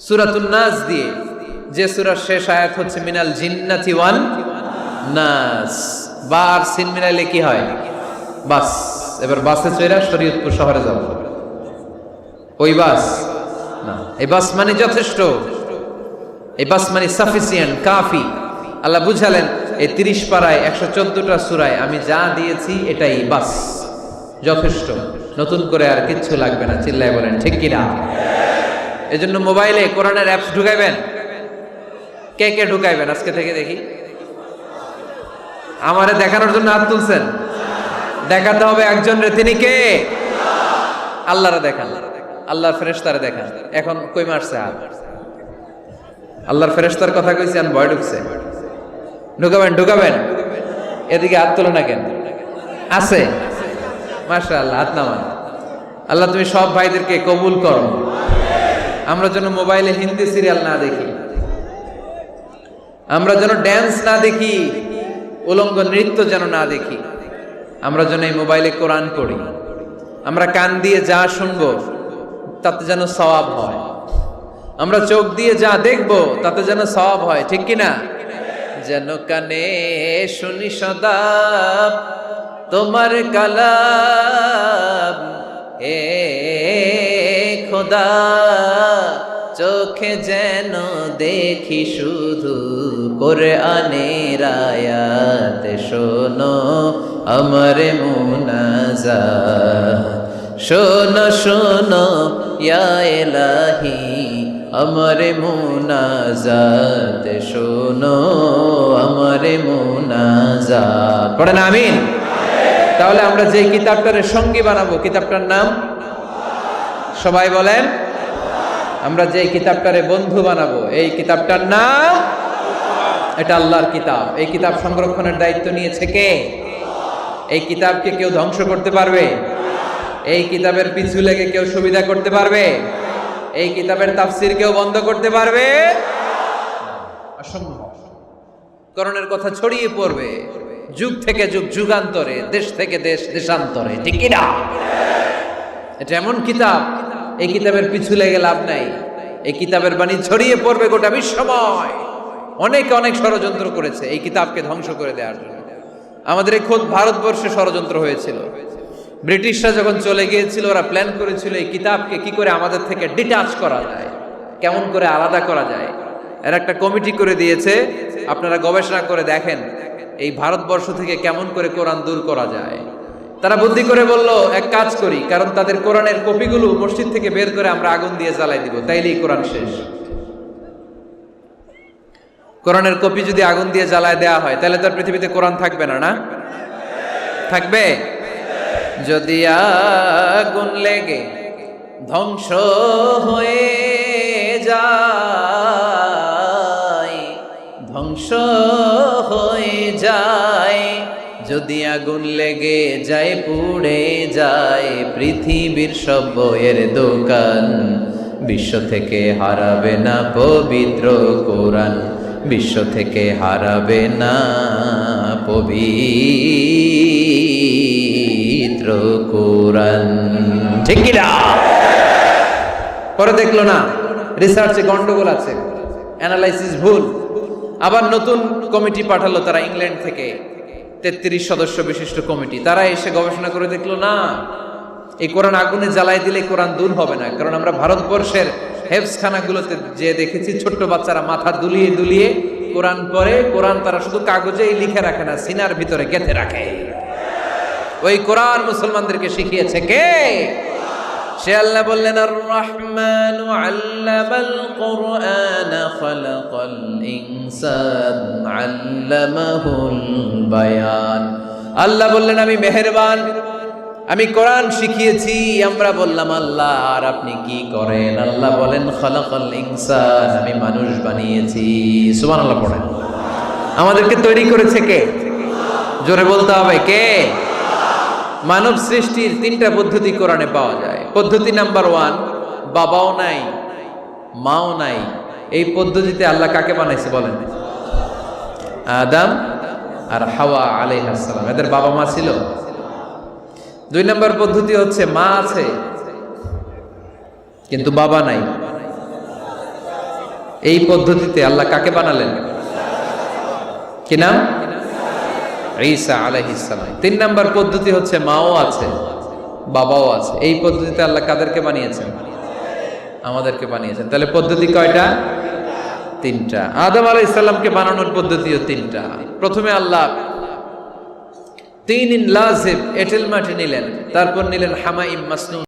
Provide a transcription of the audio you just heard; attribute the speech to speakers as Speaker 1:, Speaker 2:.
Speaker 1: সুরাতুন নাস দিয়ে যে সুরার শেষ আয়াত হচ্ছে মিনাল জিন্নাতি ওয়ান নাস। বার সিন মিনাইলে কি হয়? বাস। এবার বাসে চড়া শরীয়তপুর শহরে যাব। ওই বাস? না। এই বাস মানে যথেষ্ট। এই বাস মানে সাফিসিয়েন্ট কাফি। আল্লাহ বুঝালেন, এই তিরিশ পাড়ায়, একশো চোদ্দটা সুরায় আমি যা দিয়েছি, এটাই বাস। যথেষ্ট। নতুন করে আর কিচ্ছু লাগবে না, চিল্লায় বলেন, ঠিক কিনা? এজন্য মোবাইলে কোরআনের অ্যাপস ঢুকাইবেন? কে কে ঢুকাইবেন? আজকে থেকে দেখি। আমারে দেখানোর জন্য হাত তুলছেন। দেখাতে হবে একজন রে তিনি কে? আল্লাহরে দেখান। আল্লাহর ফেরেশতারে দেখান। এখন কই মারছে হাত আল্লাহর ফেরেশতার কথা কইছি আর ভয় ঢুকছে। ঢুকাবেন ঢুকাবেন। এদিকে হাত তোলে না কেন? আছে। মাশা আল্লাহ হাত নামান। আল্লাহ তুমি সব ভাইদেরকে কবুল করো। আমরা যেন মোবাইলে হিন্দি সিরিয়াল না দেখি। আমরা যেন ড্যান্স না দেখি, উলঙ্গ নৃত্য যেন না দেখি। আমরা যেন এই মোবাইলে কোরআন পড়ি। আমরা কান দিয়ে যা শুনব, তাতে যেন সওয়াব হয়। আমরা চোখ দিয়ে যা দেখব, তাতে যেন সওয়াব হয়, ঠিক কি না যেন কানে শুনি সদা, তোমার কালাম এ খোদা। চোখে যেন দেখি শুধু করে আনের আয়াত শোনো আমার মুনাজা শোনো শোনো, ইয়া এলাহি আমার মুনাজাত। শোনো, আমার মুনাজাত। পড়েন, আমিন। তাহলে আমরা যে কিতাবটার সঙ্গী বানাবো, কিতাবটার নাম? সবাই বলেন? আমরা যে কিতাবটারে বন্ধু বানাবো, এই কিতাবটার নাম এটা আল্লাহর কিতাব। এই কিতাব সংরক্ষণের দায়িত্ব নিয়েছে কে? এই কিতাবকে কেউ ধ্বংস করতে পারবে? এই কিতাবের পিছু লেগে কেউ সুবিধা করতে পারবে? এই কিতাবের তাফসির কেউ বন্ধ করতে পারবে? করণের কথা ছড়িয়ে পড়বে। যুগ থেকে যুগ, যুগান্তরে, দেশ থেকে দেশ, দেশান্তরে, ঠিক কি না এটা এমন কিতাব এই কিতাবের পিছু লেগে লাভ নাই। এই কিতাবের বাণী ছড়িয়ে পড়বে গোটা বিশ্বময়। অনেক অনেক ষড়যন্ত্র করেছে এই কিতাবকে ধ্বংস করে দেওয়ার জন্য। আমাদের এই খোদ ভারতবর্ষে ষড়যন্ত্র হয়েছিল। ব্রিটিশরা যখন চলে গিয়েছিল, ওরা প্ল্যান করেছিল এই কিতাবকে কি করে আমাদের থেকে ডিটাচ করা যায়, কেমন করে আলাদা করা যায়। এর একটা কমিটি করে দিয়েছে, আপনারা গবেষণা করে দেখেন এই ভারতবর্ষ থেকে কেমন করে কোরআন দূর করা যায়। তারা বুদ্ধি করে বলল, এক কাজ করি, কারণ তাদের কোরআনের কপিগুলো মসজিদ থেকে বের করে আমরা আগুন দিয়ে জ্বালাই দিব। তাইলেই কোরআন শেষ। কোরআনের কপি যদি আগুন দিয়ে জ্বালায় দেওয়া হয়, তাহলে তার পৃথিবীতে কোরআন থাকবে না না? থাকবে? যদি আগুন লেগে ধ্বংস হয়ে যদি আগুন লেগে যায়, পুড়ে যায়। পৃথিবীর সব বইয়ের দোকান বিশ্ব থেকে হারাবে না পবিত্র কোরআন। বিশ্ব থেকে হারাবে না পবিত্র কোরআন। ঠিক পরে দেখল না রিসার্চে গন্ডগোল আছে অ্যানালাইসিস ভুল। আবার নতুন কমিটি পাঠালো তারা ইংল্যান্ড থেকে। তেত্রিশ সদস্য বিশিষ্ট কমিটি। তারা এসে গবেষণা করে দেখল, না, এই কোরআন আগুনে জ্বালাই দিলে কোরআন দূর হবে না। কারণ আমরা ভারতবর্ষের হেফসখানাগুলোতে যে দেখেছি, ছোট্ট বাচ্চারা মাথা দুলিয়ে দুলিয়ে কোরআন পড়ে, কোরআন তারা শুধু কাগজেই লিখে রাখে না, সিনার ভিতরে গেঁথে রাখে। ওই কোরআন মুসলমানদেরকে শিখিয়েছে কে? সে আল্লাহ বললেন আর রহমান আল্লামাল কোরআন। খালাকাল ইনসান আল্লামাহুল বায়ান আল্লাহ বললেন, আমি মেহেরবান, আমি কোরআন শিখিয়েছি। আমরা বললাম, আল্লাহ, আর আপনি কি করেন? আল্লাহ বলেন, খালাকাল ইনসান, আমি মানুষ বানিয়েছি। সুবহানাল্লাহ পড়েন। আমাদেরকে তৈরি করেছে কে? জোরে বলতে হবে, কে? মানব সৃষ্টির তিনটা পদ্ধতি কোরআনে পাওয়া যায়। পদ্ধতি নাম্বার ওয়ান, বাবাও নাই, মাও নাই। এই পদ্ধতিতে আল্লাহ কাকে বানাইছে বলেন? আদাম আর হাওয়া আলাইহাসালাম এদের বাবা মা ছিল। দুই নম্বর পদ্ধতি হচ্ছে মা আছে, কিন্তু বাবা নাই। এই পদ্ধতিতে আল্লাহ কাকে বানালেন? কি নাম? ঈসা আলাইহিসসালাম তিন নাম্বার পদ্ধতি হচ্ছে মাও আছে, বাবাও আছে। এই পদ্ধতিতে আল্লাহ কাদেরকে বানিয়েছেন? আমাদেরকে বানিয়েছেন। তাহলে পদ্ধতি কয়টা? তিনটা। আদম আলাই ইসলামকে বানানোর পদ্ধতিও তিনটা। প্রথমে আল্লাহ তিন ইন লাজিব, এটেল মাটি নিলেন, তারপর নিলেন হামাইম মাসনুন।